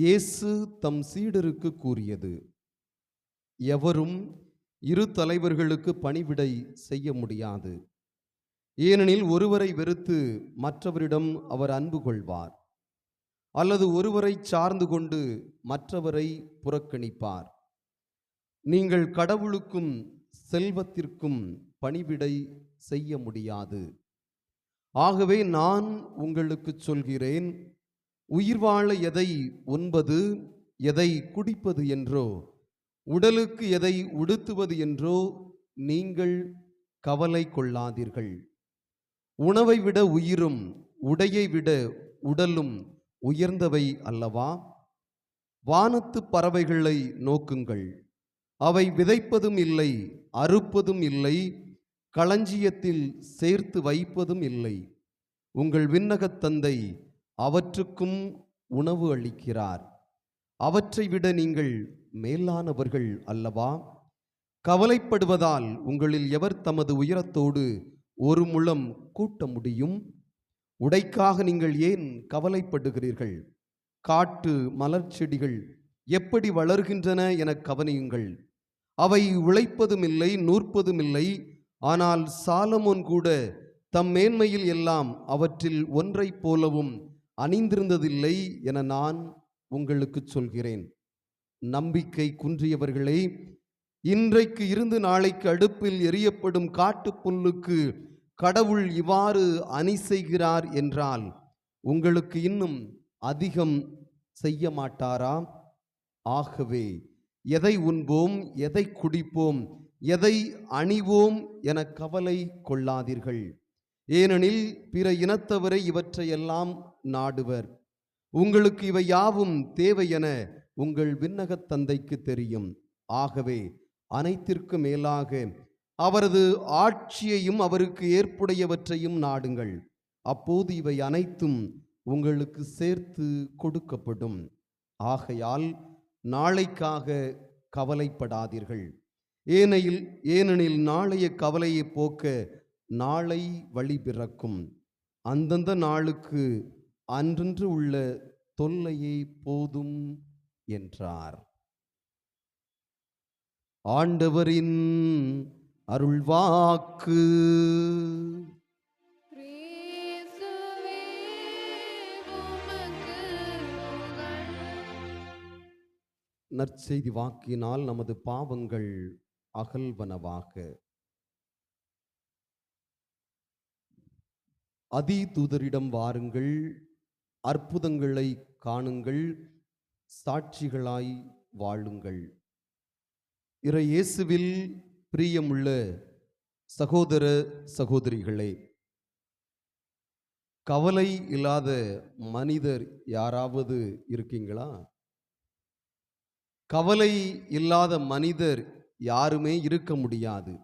இயேசு தம் சீடருக்கு கூறியது எவரும் இரு தலைவர்களுக்கு பணிவிடை செய்ய முடியாது. ஏனெனில் ஒருவரை வெறுத்து மற்றவரிடம் அவர் அன்பு கொள்வார் அல்லது ஒருவரை சார்ந்து கொண்டு மற்றவரை புறக்கணிப்பார். நீங்கள் கடவுளுக்கும் செல்வத்திற்கும் பணிவிடை செய்ய முடியாது. ஆகவே நான் உங்களுக்கு சொல்கிறேன் உயிர் வாழ எதை உண்பது எதை குடிப்பது என்றோ உடலுக்கு எதை உடுத்துவது என்றோ நீங்கள் கவலை கொள்ளாதீர்கள். உணவை விட உயிரும் உடையை விட உடலும் உயர்ந்தவை அல்லவா? வானத்து பறவைகளை நோக்குங்கள். அவை விதைப்பதும் இல்லை அறுப்பதும் இல்லை களஞ்சியத்தில் சேர்த்து வைப்பதும் இல்லை. உங்கள் விண்ணகத் தந்தை அவற்றுக்கும் உணவு அளிக்கிறார். அவற்றை விட நீங்கள் மேலானவர்கள் அல்லவா? கவலைப்படுவதால் உங்களில் எவர் தமது உயரத்தோடு ஒரு முழம் கூட்ட முடியும்? உடைக்காக நீங்கள் ஏன் கவலைப்படுகிறீர்கள்? காட்டு மலர் செடிகள் எப்படி வளர்கின்றன என கவனியுங்கள். அவை உழைப்பதும் இல்லை நூற்பதும் இல்லை. ஆனால் சாலமோன் கூட தம் மேன்மையில் எல்லாம் அவற்றில் ஒன்றைப் போலவும் அணிந்திருந்ததில்லை என நான் உங்களுக்கு சொல்கிறேன். நம்பிக்கை குன்றியவர்களே இன்றைக்கு இருந்து நாளைக்கு அடுப்பில் எரியப்படும் காட்டுப் புல்லுக்கு கடவுள் இவ்வாறு அணி செய்கிறார் என்றால் உங்களுக்கு இன்னும் அதிகம் செய்ய மாட்டாரா? ஆகவே எதை உண்போம் எதை குடிப்போம் எதை அணிவோம் என கவலை கொள்ளாதீர்கள். ஏனெனில் பிற இனத்தவரை இவற்றையெல்லாம் நாடுவர். உங்களுக்கு இவை யாவும் தேவை என உங்கள் விண்ணகத் தந்தைக்கு தெரியும். ஆகவே அனைத்திற்கு மேலாக அவரது ஆட்சியையும் அவருக்கு ஏற்புடையவற்றையும் நாடுங்கள். அப்போது இவை அனைத்தும் உங்களுக்கு சேர்த்து கொடுக்கப்படும். ஆகையால் நாளைக்காக கவலைப்படாதீர்கள். ஏனையில் ஏனெனில் நாளைய கவலையை போக்க நாளை வழி பிறக்கும். அந்தந்த நாளுக்கு அன்றன்று உள்ள தொல்லையே போதும் என்றார். ஆண்டவரின் அருள்வாக்கு. நற்செய்தி வாக்கினால் நமது பாவங்கள் அகல்வனவாக. அதி தூதரிடம் வாருங்கள் அற்புதங்களை காணுங்கள் சாட்சிகளாய் வாழுங்கள். இற இயேசுவில் பிரியமுள்ள சகோதர சகோதரிகளே கவலை இல்லாத மனிதர் யாராவது இருக்கீங்களா? கவலை இல்லாத மனிதர் யாருமே இருக்க முடியாது.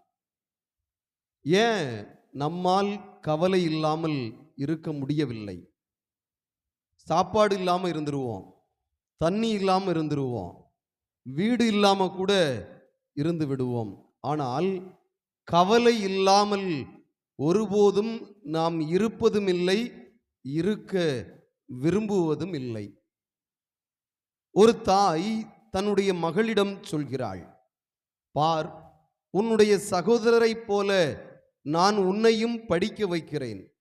ஏன் நம்மால் கவலை இல்லாமல் இருக்க முடியவில்லை. சாப்பாடு இல்லாமல் இருந்துருவோம். தண்ணி இல்லாமல் இருந்துருவோம். வீடு இல்லாமல் கூட இருந்து விடுவோம். ஆனால் கவலை இல்லாமல் ஒருபோதும் நாம் இருப்பதும் இல்லை இருக்க விரும்புவதும் இல்லை. ஒரு தாய் தன்னுடைய மகளிடம் சொல்கிறாள் பார் உன்னுடைய சகோதரரைப் போல நான் உன்னையும் படிக்க வைக்கிறேன்.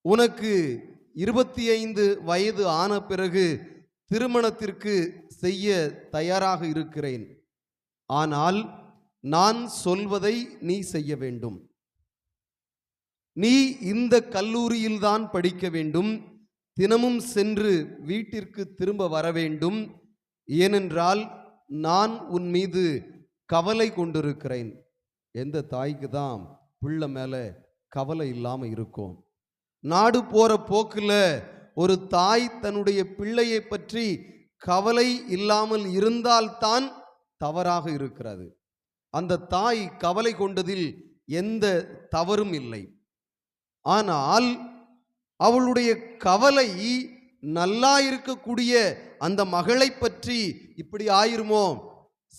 உனக்கு இருபத்தி ஐந்து வயது ஆன பிறகு திருமணத்திற்கு செய்ய தயாராக இருக்கிறேன். ஆனால் நான் சொல்வதை நீ செய்ய வேண்டும். நீ இந்த கல்லூரியில்தான் படிக்க வேண்டும். தினமும் சென்று வீட்டிற்கு திரும்ப வர வேண்டும். ஏனென்றால் நான் உன் மீது கவலை கொண்டிருக்கிறேன். எந்த தாய்க்கு தான் பிள்ளை மேலே கவலை இல்லாமல் இருக்கும். நாடு போகிற போக்கில் ஒரு தாய் தன்னுடைய பிள்ளையை பற்றி கவலை இல்லாமல் இருந்தால்தான் தவறாக இருக்கிறது. அந்த தாய் கவலை கொண்டதில் எந்த தவறும் இல்லை. ஆனால் அவளுடைய கவலை நல்லா இருக்கக்கூடிய அந்த மகளை பற்றி இப்படி ஆயிருமோ?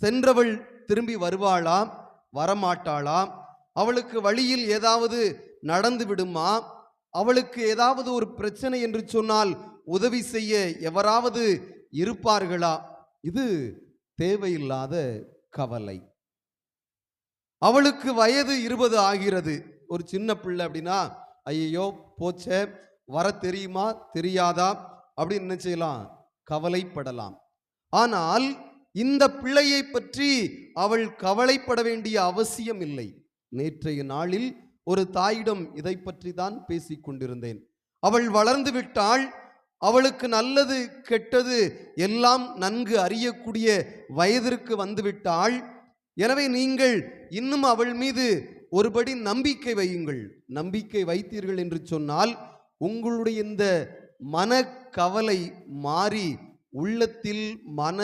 சென்றவள் திரும்பி வருவாளா? வரமாட்டாளா? அவளுக்கு வழியில் ஏதாவது நடந்து விடுமா? அவளுக்கு ஏதாவது ஒரு பிரச்சனை என்று சொன்னால் உதவி செய்ய எவராவது இருப்பார்களா? இது தேவையில்லாத கவலை. அவளுக்கு வயது இருபது ஆகிறது. ஒரு சின்ன பிள்ளை அப்படின்னா ஐயோ போச்சே வர தெரியுமா தெரியாதா? அப்படின்னு என்ன செய்யலாம் கவலைப்படலாம். ஆனால் இந்த பிள்ளையை பற்றி அவள் கவலைப்பட வேண்டிய அவசியம் இல்லை. நேற்றைய நாளில் ஒரு தாயிடம் இதை பற்றி தான் பேசிக் கொண்டிருந்தேன். அவள் வளர்ந்து விட்டாள். அவளுக்கு நல்லது கெட்டது எல்லாம் நன்கு அறியக்கூடிய வயதிற்கு வந்துவிட்டாள் எனவே நீங்கள் இன்னும் அவள் மீது ஒருபடி நம்பிக்கை வையுங்கள். நம்பிக்கை வைத்தீர்கள் என்று சொன்னால் உங்களுடைய இந்த மனக்கவலை மாறி உள்ளத்தில் மன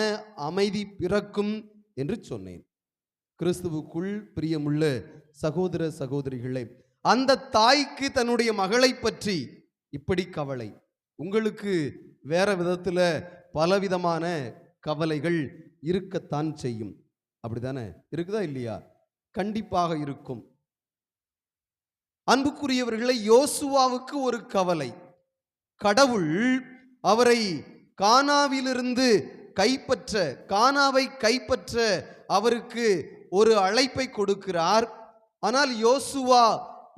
அமைதி பிறக்கும் என்று சொன்னேன். கிறிஸ்துவுக்குள் பிரியமுள்ள சகோதர சகோதரிகளே அந்த தாய்க்கு தன்னுடைய மகளை பற்றி இப்படி கவலை. உங்களுக்கு வேற விதத்துல பலவிதமான கவலைகள் இருக்கத்தான் செய்யும். அப்படிதானே இருக்குதா இல்லையா? கண்டிப்பாக இருக்கும். அன்புக்குரியவர்களை யோசுவாவுக்கு ஒரு கவலை. கடவுள் அவரை கானாவிலிருந்து கைப்பற்ற கானாவை கைப்பற்ற அவருக்கு ஒரு அழைப்பை கொடுக்கிறார். ஆனால் யோசுவா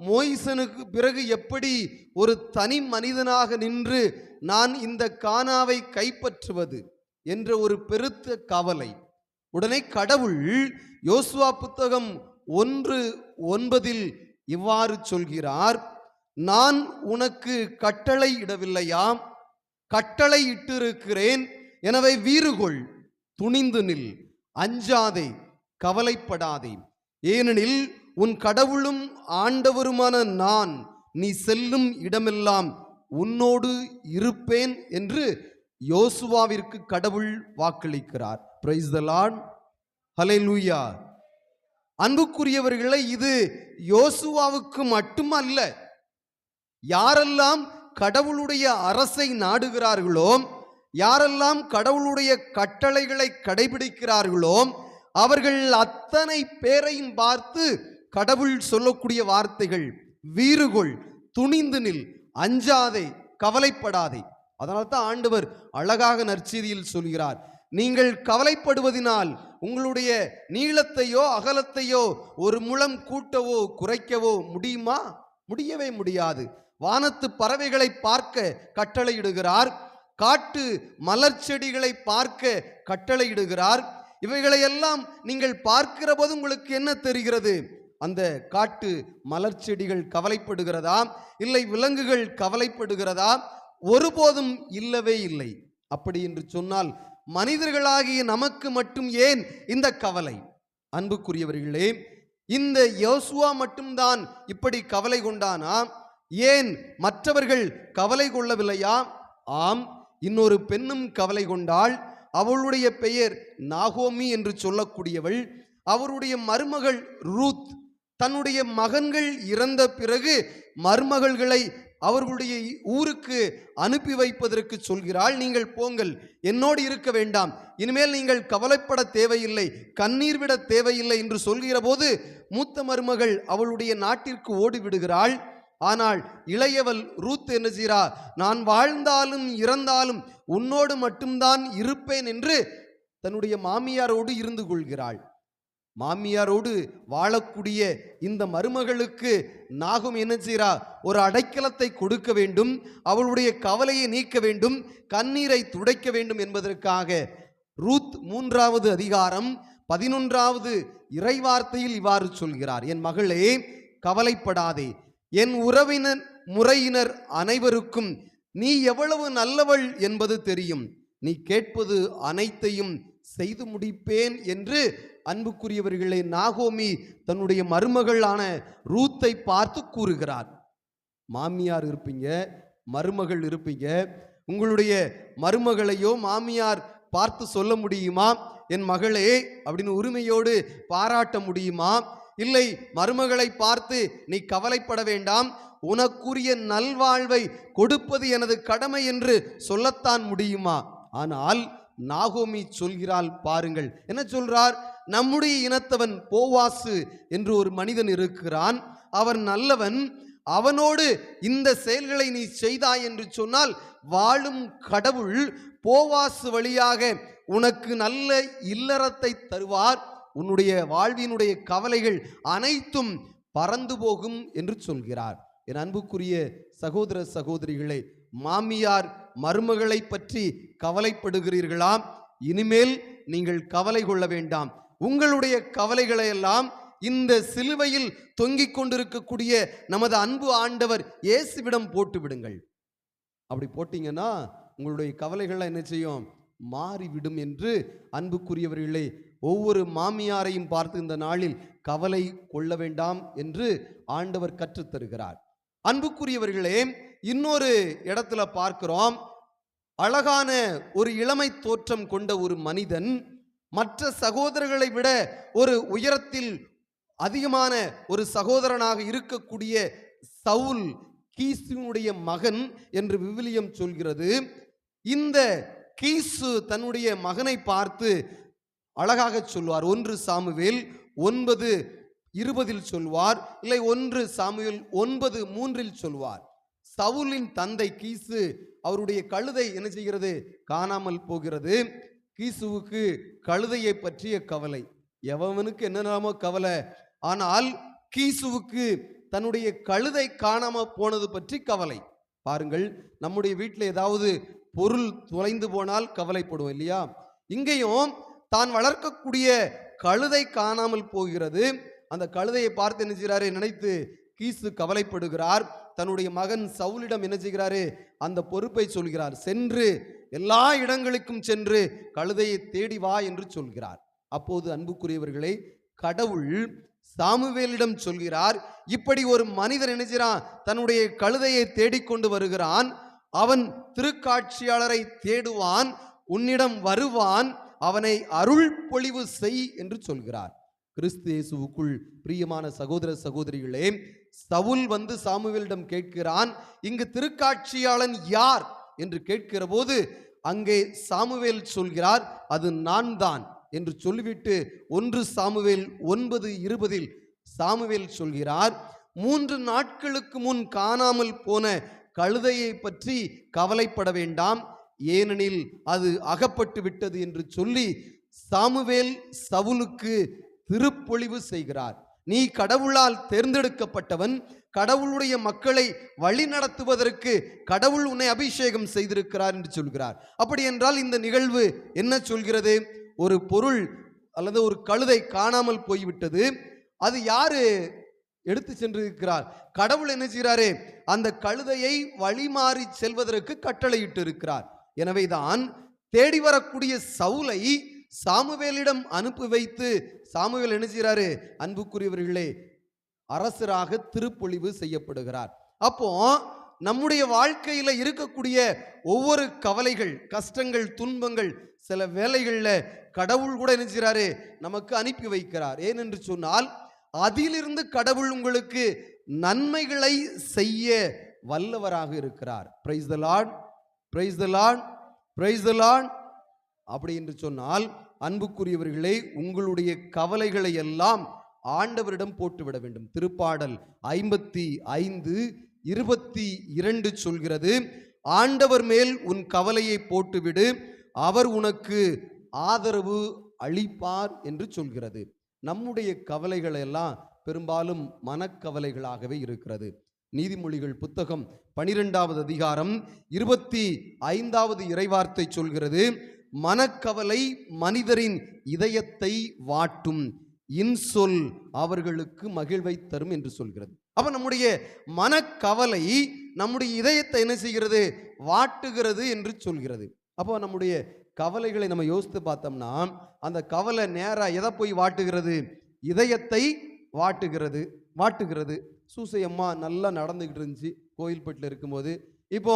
மோய்சனுக்கு பிறகு எப்படி ஒரு தனி மனிதனாக நின்று நான் இந்த கானாவை கைப்பற்றுவது என்ற ஒரு பெருத்த கவலை. உடனே கடவுள் யோசுவா புத்தகம் ஒன்று ஒன்பதில் இவ்வாறு சொல்கிறார் நான் உனக்கு கட்டளை இடவில்லையாம் கட்டளை இட்டிருக்கிறேன். எனவே வீறுகொள். துணிந்து நில். அஞ்சாதே. கவலைப்படாதே. ஏனெனில் உன் கடவுளும் ஆண்டவருமான நான் நீ செல்லும் இடமெல்லாம் உன்னோடு இருப்பேன் என்று யோசுவாவிற்கு கடவுள் வாக்களிக்கிறார். பிரைஸ் த லார்ட் லூயா அன்புக்குரியவர்களே இது யோசுவாவுக்கு மட்டுமல்ல. யாரெல்லாம் கடவுளுடைய அரசை நாடுகிறார்களோ யாரெல்லாம் கடவுளுடைய கட்டளைகளை கடைபிடிக்கிறார்களோ அவர்கள் அத்தனை பேரையும் பார்த்து கடவுள் சொல்லக்கூடிய வார்த்தைகள் வீறுகொள் துணிந்து நில் அஞ்சாதே கவலைப்படாதே. அதனால் தான் ஆண்டவர் அழகாக நற்செய்தியில் சொல்கிறார். நீங்கள் கவலைப்படுவதினால் உங்களுடைய நீளத்தையோ அகலத்தையோ ஒரு முழம் கூட்டவோ குறைக்கவோ முடியுமா? முடியவே முடியாது. வானத்து பறவைகளை பார்க்க கட்டளையிடுகிறார். காட்டு மலர் செடிகளை பார்க்க கட்டளையிடுகிறார். இவைகளையெல்லாம் நீங்கள் பார்க்கிற போது உங்களுக்கு என்ன தெரிகிறது? அந்த காட்டு மலர் செடிகள் கவலைப்படுகிறதா? இல்லை விலங்குகள் கவலைப்படுகிறதா? ஒருபோதும் இல்லவே இல்லை. அப்படி என்று சொன்னால் மனிதர்களாகிய நமக்கு மட்டும் ஏன் இந்த கவலை? அன்புக்குரியவர்களே இந்த யோசுவா மட்டும்தான் இப்படி கவலை கொண்டானா? ஏன் மற்றவர்கள் கவலை கொள்ளவில்லையா? ஆம் இன்னொரு பெண்ணும் கவலை கொண்டாள். அவளுடைய பெயர் நாகோமி என்று சொல்லக்கூடியவள். அவருடைய மருமகள் ரூத். தன்னுடைய மகன்கள் இறந்த பிறகு மருமகள்களை அவர்களுடைய ஊருக்கு அனுப்பி வைப்பதற்கு சொல்கிறாள் நீங்கள் போங்கள் என்னோடு இருக்க வேண்டாம். இனிமேல் நீங்கள் கவலைப்பட தேவையில்லை கண்ணீர் விட தேவையில்லை என்று சொல்கிற போது மூத்த மருமகள் அவளுடைய நாட்டிற்கு ஓடி விடுகிறாள் ஆனால் இளையவள் ரூத் என்ன செய்கிறா? நான் வாழ்ந்தாலும் இறந்தாலும் உன்னோடு மட்டும்தான் இருப்பேன் என்று தன்னுடைய மாமியாரோடு இருந்து கொள்கிறாள். மாமியாரோடு வாழக்கூடிய இந்த மருமகளுக்கு நாகும் என்ன செய்கிறா ஒரு அடைக்கலத்தை கொடுக்க வேண்டும் அவளுடைய கவலையை நீக்க வேண்டும் கண்ணீரை துடைக்க வேண்டும் என்பதற்காக. ரூத் மூன்றாவது அதிகாரம் பதினொன்றாவது இறைவார்த்தையில் இவ்வாறு சொல்கிறார் என் மகளே கவலைப்படாதே. என் உறவினர் முறையினர் அனைவருக்கும் நீ எவ்வளவு நல்லவள் என்பது தெரியும். நீ கேட்பது அனைத்தையும் செய்து முடிப்பேன் என்று அன்புக்குரியவர்களே நாகோமி தன்னுடைய மருமகளான ரூத்தை பார்த்து கூறுகிறார். மாமியார் இருப்பீங்க மருமகள் இருப்பீங்க. உங்களுடைய மருமகளையோ மாமியார் பார்த்து சொல்ல முடியுமா? என் மகளே அப்படின்னு உரிமையோடு பாராட்ட முடியுமா? இல்லை மருமகளை பார்த்து நீ கவலைப்பட வேண்டாம். உனக்குரிய நல்வாழ்வை கொடுப்பது எனது கடமை என்று சொல்லத்தான் முடியுமா? ஆனால் நாகோமி சொல்கிறாள் பாருங்கள். என்ன சொல்றார்? நம்முடைய இனத்தவன் போவாசு என்று ஒரு மனிதன் இருக்கிறான். அவன் நல்லவன் அவனோடு இந்த செயல்களை நீ செய்தாய் என்று சொன்னால் வாழும் கடவுள் போவாசு வழியாக உனக்கு நல்ல இல்லறத்தை தருவார். உன்னுடைய வாழ்வினுடைய கவலைகள் அனைத்தும் பறந்து போகும் என்று சொல்கிறார். என் அன்புக்குரிய சகோதர சகோதரிகளே மாமியார் மருமகளை பற்றி கவலைப்படுகிறீர்களாம். இனிமேல் நீங்கள் கவலை கொள்ள வேண்டாம். உங்களுடைய கவலைகளை எல்லாம் இந்த சிலுவையில் தொங்கிக் கொண்டிருக்கக்கூடிய நமது அன்பு ஆண்டவர் இயேசுவிடம் போட்டு விடுங்கள். அப்படி போட்டீங்கன்னா உங்களுடைய கவலைகள்லாம் என்ன செய்யும்? மாறிவிடும் என்று அன்புக்குரியவர்களே ஒவ்வொரு மாமியாரையும் பார்த்து இந்த நாளில் கவலை கொள்ள வேண்டாம் என்று ஆண்டவர் கற்றுத் தருகிறார் அன்புக்குரியவர்களே இன்னொரு இடத்துல பார்க்கிறோம். அழகான ஒரு இளமை தோற்றம் கொண்ட ஒரு மனிதன் மற்ற சகோதரர்களை விட ஒரு உயரத்தில் அதிகமான ஒரு சகோதரனாக இருக்கக்கூடிய சவுல் கீசுனுடைய மகன் என்று விவிலியம் சொல்கிறது. இந்த கீசு தன்னுடைய மகனை பார்த்து அழகாக சொல்வார். ஒன்று சாமுவேல் ஒன்பது இருபதில் சொல்வார். இல்லை ஒன்று சாமுவேல் ஒன்பது மூன்றில் சொல்வார். சவுலின் தந்தை கீசு அவருடைய கழுதை என்ன செய்கிறது? காணாமல் போகிறது. கீசுவுக்கு கழுதையை பற்றிய கவலை. எவனுக்கு என்னென்னமோ கவலை. ஆனால் கீசுவுக்கு தன்னுடைய கழுதை காணாம போனது பற்றி கவலை. பாருங்கள் நம்முடைய வீட்டில் ஏதாவது பொருள் தொலைந்து போனால் கவலைப்படுவோம் இல்லையா? இங்கேயும் தான் வளர்க்கக்கூடிய கழுதை காணாமல் போகிறது. அந்த கழுதையை பார்த்து என்ன செய்கிறாரு? நினைத்து கீசு கவலைப்படுகிறார். தன்னுடைய மகன் சவுலிடம் என்ன செய்கிறாரு? அந்த பொறுப்பை சொல்கிறார். சென்று எல்லா இடங்களுக்கும் சென்று கழுதையை தேடி வா என்று சொல்கிறார். அப்போது அன்புக்குரியவர்களை கடவுள் சாமுவேலிடம் சொல்கிறார் இப்படி ஒரு மனிதர் நினைச்சிறான் தன்னுடைய கழுதையை தேடிக்கொண்டு வருகிறான். அவன் திருக்காட்சியாளரை தேடுவான் உன்னிடம் வருவான் அவனை அருள் பொழிவு செய் என்று சொல்கிறார். கிறிஸ்து இயேசுவுக்குள் பிரியமான சகோதர சகோதரிகளே சவுல் வந்து சாமுவேலிடம் கேட்கிறான் இங்கு திருக்காட்சியாளன் யார்? என்று கேட்கிற போது அங்கே சாமுவேல் சொல்கிறார் அது நான் தான் என்று சொல்லிவிட்டு ஒன்று சாமுவேல் ஒன்பது இருபதில் சாமுவேல் சொல்கிறார் மூன்று நாட்களுக்கு முன் காணாமல் போன கழுதையை பற்றி கவலைப்பட வேண்டாம் ஏனெனில் அது அகப்பட்டு விட்டது என்று சொல்லி சாமுவேல் சவுலுக்கு திருப்பொழிவு செய்கிறார். நீ கடவுளால் தேர்ந்தெடுக்கப்பட்டவன் கடவுளுடைய மக்களை வழி நடத்துவதற்கு கடவுள் உன்னை அபிஷேகம் செய்திருக்கிறார் என்று சொல்கிறார். அப்படி என்றால் இந்த நிகழ்வு என்ன சொல்கிறது? ஒரு பொருள் அல்லது ஒரு கழுதை காணாமல் போய்விட்டது. அது யாரு எடுத்து சென்றிருக்கிறார்? கடவுள் என்ன செய்கிறாரு அந்த கழுதையை வழிமாறி செல்வதற்கு கட்டளையிட்டு இருக்கிறார் எனவேதான் தேடி வரக்கூடிய சவுலை சாமுவேலிடம் அனுப்பி வைத்து சாமுவேல் என்ன செய்கிறாரு? அன்புக்குரியவர்களே அரசராக திருப்பொழிவு செய்யப்படுகிறார். அப்போ நம்முடைய வாழ்க்கையில இருக்கக்கூடிய ஒவ்வொரு கவலைகள் கஷ்டங்கள் துன்பங்கள் சில வேலைகளில் கடவுள் கூட என்ன நமக்கு அனுப்பி வைக்கிறார். ஏனென்று சொன்னால் அதிலிருந்து கடவுள் உங்களுக்கு நன்மைகளை செய்ய வல்லவராக இருக்கிறார். Praise the lord praise the lord praise the lord அப்படி என்று சொன்னால் அன்புக்குரியவர்களே உங்களுடைய கவலைகளை எல்லாம் ஆண்டவரிடம் போட்டுவிட வேண்டும். திருப்பாடல் ஐம்பத்தி ஐந்து இருபத்தி இரண்டு சொல்கிறது ஆண்டவர் மேல் உன் கவலையை போட்டுவிடு அவர் உனக்கு ஆதரவு அளிப்பார் என்று சொல்கிறது. நம்முடைய கவலைகளெல்லாம் பெரும்பாலும் மனக்கவலைகளாகவே இருக்கிறது. நீதிமொழிகள் புத்தகம் பனிரெண்டாவது அதிகாரம் இருபத்தி ஐந்தாவது இறைவார்த்தை சொல்கிறது மனக்கவலை மனிதரின் இதயத்தை வாட்டும். இன்சொல் அவர்களுக்கு மகிழ்வை தரும் என்று சொல்கிறது. அப்ப நம்முடைய மனக்கவலை நம்முடைய இதயத்தை என்ன செய்கிறது? வாட்டுகிறது என்று சொல்கிறது. அப்போ நம்முடைய கவலைகளை நம்ம யோசித்து பார்த்தோம்னா அந்த கவலை நேராக எதை போய் வாட்டுகிறது? இதயத்தை வாட்டுகிறது வாட்டுகிறது. சூசையம்மா நல்லா நடந்துக்கிட்டு இருந்துச்சு. கோயில்பட்டில் இருக்கும்போது. இப்போ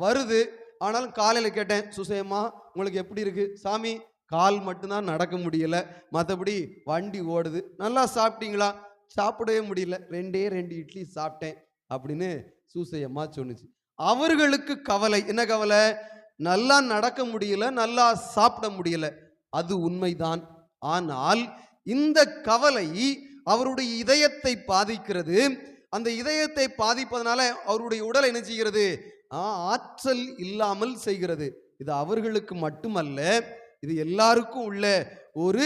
வருது ஆனாலும் காலையில் கேட்டேன் சுசையம்மா உங்களுக்கு எப்படி இருக்கு? சாமி கால் மட்டும்தான் நடக்க முடியல. மற்றபடி வண்டி ஓடுது. நல்லா சாப்பிட்டீங்களா? சாப்பிடவே முடியல. ரெண்டே ரெண்டு இட்லி சாப்பிட்டேன். அப்படின்னு சூசையம்மா சொன்னுச்சு. அவர்களுக்கு கவலை. என்ன கவலை? நல்லா நடக்க முடியல நல்லா சாப்பிட முடியல. அது உண்மைதான். ஆனால் இந்த கவலை அவருடைய இதயத்தை பாதிக்கிறது. அந்த இதயத்தை பாதிப்பதனால அவருடைய உடல் என்ன செய்கிறது? ஆற்றல் இல்லாமல் செய்கிறது. இது அவர்களுக்கு மட்டுமல்ல இது எல்லாருக்கும் உள்ள ஒரு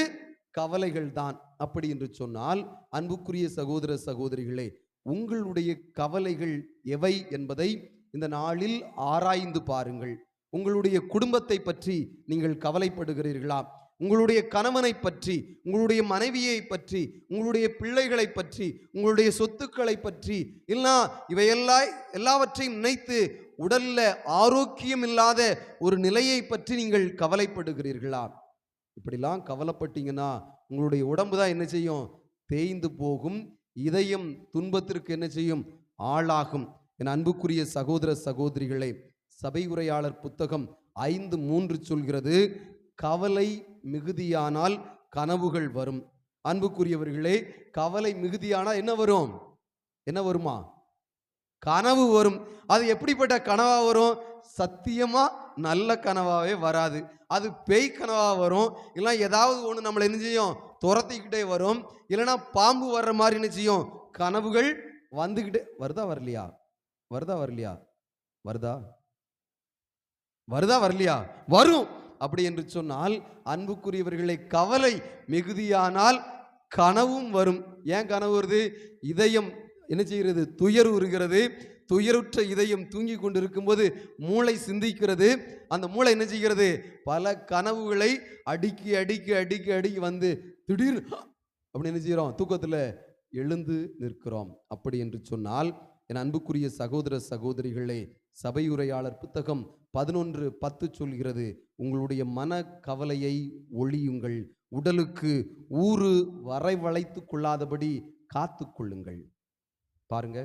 கவலைகள் தான் அப்படி என்று சொன்னால் அன்புக்குரிய சகோதர சகோதரிகளே உங்களுடைய கவலைகள் எவை என்பதை இந்த நாளில் ஆராய்ந்து பாருங்கள். உங்களுடைய குடும்பத்தை பற்றி நீங்கள் கவலைப்படுகிறீர்களா? உங்களுடைய கணவனை பற்றி உங்களுடைய மனைவியை பற்றி உங்களுடைய பிள்ளைகளை பற்றி உங்களுடைய சொத்துக்களை பற்றி இல்லைனா இவையெல்லாம் எல்லாவற்றையும் நினைத்து உடல்ல ஆரோக்கியம் இல்லாத ஒரு நிலையை பற்றி நீங்கள் கவலைப்படுகிறீர்களா? இப்படிலாம் கவலைப்பட்டீங்கன்னா உங்களுடைய உடம்பு தான் என்ன செய்யும்? தேய்ந்து போகும். இதயம் துன்பத்திற்கு என்ன செய்யும்? ஆளாகும். என் அன்புக்குரிய சகோதர சகோதரிகளே சபை உரையாளர் புத்தகம் ஐந்து மூன்று சொல்கிறது கவலை மிகுதியானால் கனவுகள் வரும். அன்புக்குரியவர்களே கவலை மிகுதியானால் என்ன வரும்? என்ன வருமா? கனவு வரும். அது எப்படிப்பட்ட கனவா வரும்? சத்தியமா நல்ல கனவாவே வராது. அது பேய் கனவா வரும். இல்லை ஏதாவது ஒன்று நம்மளை என்ன செய்யும்? துரத்திக்கிட்டே வரும். இல்லைன்னா பாம்பு வர்ற மாதிரி என்ன செய்யும்? கனவுகள் வந்துக்கிட்டே வருதா வரலையா? வருதா வரலையா? வருதா? வருதா வரலையா? வரும். அப்படி என்று சொன்னால் அன்புக்குரியவர்களை கவலை மிகுதியானால் கனவும் வரும். ஏன் கனவு வருது? இதயம் என்ன செய்கிறது? துயர் உறுகிறது துயருற்ற இதயம் தூங்கி கொண்டிருக்கும்போது மூளை சிந்திக்கிறது. அந்த மூளை என்ன செய்கிறது? பல கனவுகளை அடுக்கி அடுக்கி அடுக்கி அடுக்கி வந்து திடீர் அப்படி என்ன செய்கிறோம்? தூக்கத்தில் எழுந்து நிற்கிறோம். அப்படி என்று சொன்னால் என் அன்புக்குரிய சகோதர சகோதரிகளே சபையுரையாளர் புத்தகம் பதினொன்று பத்து சொல்கிறது உங்களுடைய மன கவலையை ஒழியுங்கள். உடலுக்கு ஊறு வரைவளைத்து கொள்ளாதபடி காத்து கொள்ளுங்கள். பாருங்க.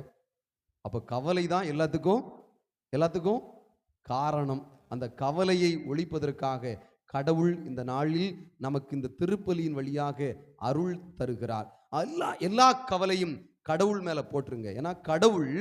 அப்போ கவலை தான் எல்லாத்துக்கும் எல்லாத்துக்கும் காரணம். அந்த கவலையை ஒழிப்பதற்காக கடவுள் இந்த நாளில் நமக்கு இந்த திருப்பலியின் வழியாக அருள் தருகிறார். எல்லா எல்லா கவலையும் கடவுள் மேல போட்டுருங்க. ஏன்னா கடவுள்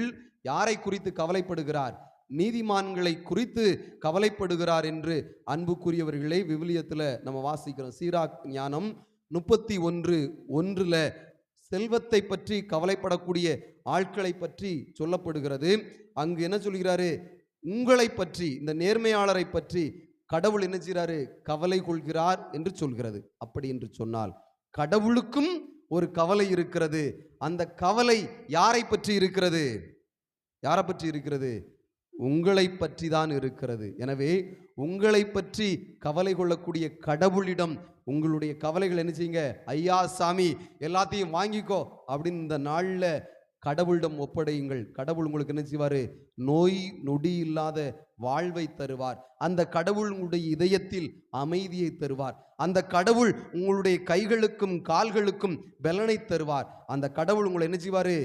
யாரை குறித்து கவலைப்படுகிறார்? நீதிமான்களை குறித்து கவலைப்படுகிறார் என்று அன்புக்குரியவர்களே விவிலியத்தில் நம்ம வாசிக்கிறோம். சீராக் ஞானம் முப்பத்தி ஒன்று ஒன்றில் செல்வத்தை பற்றி கவலைப்படக்கூடிய ஆட்களை பற்றி சொல்லப்படுகிறது. அங்கு என்ன சொல்கிறாரு? உங்களை பற்றி இந்த நேர்மையாளரை பற்றி கடவுள் என்ன செய்கிறாரு? கவலை கொள்கிறார் என்று சொல்கிறது. அப்படி என்று சொன்னால் கடவுளுக்கும் ஒரு கவலை இருக்கிறது. அந்த கவலை யாரை பற்றி இருக்கிறது? யாரை பற்றி இருக்கிறது? உங்களை பற்றி தான் இருக்கிறது. எனவே உங்களை பற்றி கவலை கொள்ளக்கூடிய கடவுளிடம் உங்களுடைய கவலைகள் என்ன செய்யுங்க? ஐயா சாமி எல்லாத்தையும் வாங்கிக்கோ அப்படின்னு இந்த நாளில் கடவுளிடம் ஒப்படையுங்கள். கடவுள் உங்களுக்கு என்ன செய்வார்? நோய் நொடி இல்லாத வாழ்வை தருவார். அந்த கடவுள் உங்களுடைய இதயத்தில் அமைதியை தருவார். அந்த கடவுள் உங்களுடைய கைகளுக்கும் கால்களுக்கும் பலனை தருவார். அந்த கடவுள் உங்களை என்ன செய்வார்?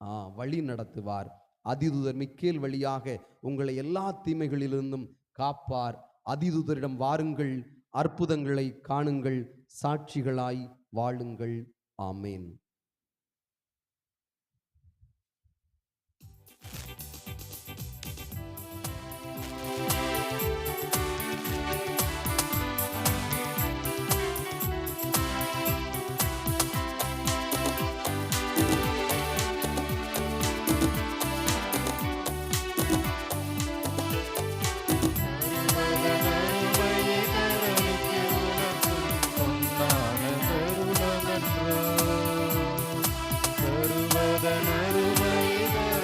ஆ வழி நடத்துவார். அதிதுதர் மிக்கேல் வழியாக உங்களை எல்லா தீமைகளிலிருந்தும் காப்பார். அதிதுதரிடம் வாருங்கள் அற்புதங்களை காணுங்கள் சாட்சிகளாய் வாழுங்கள். ஆமேன்.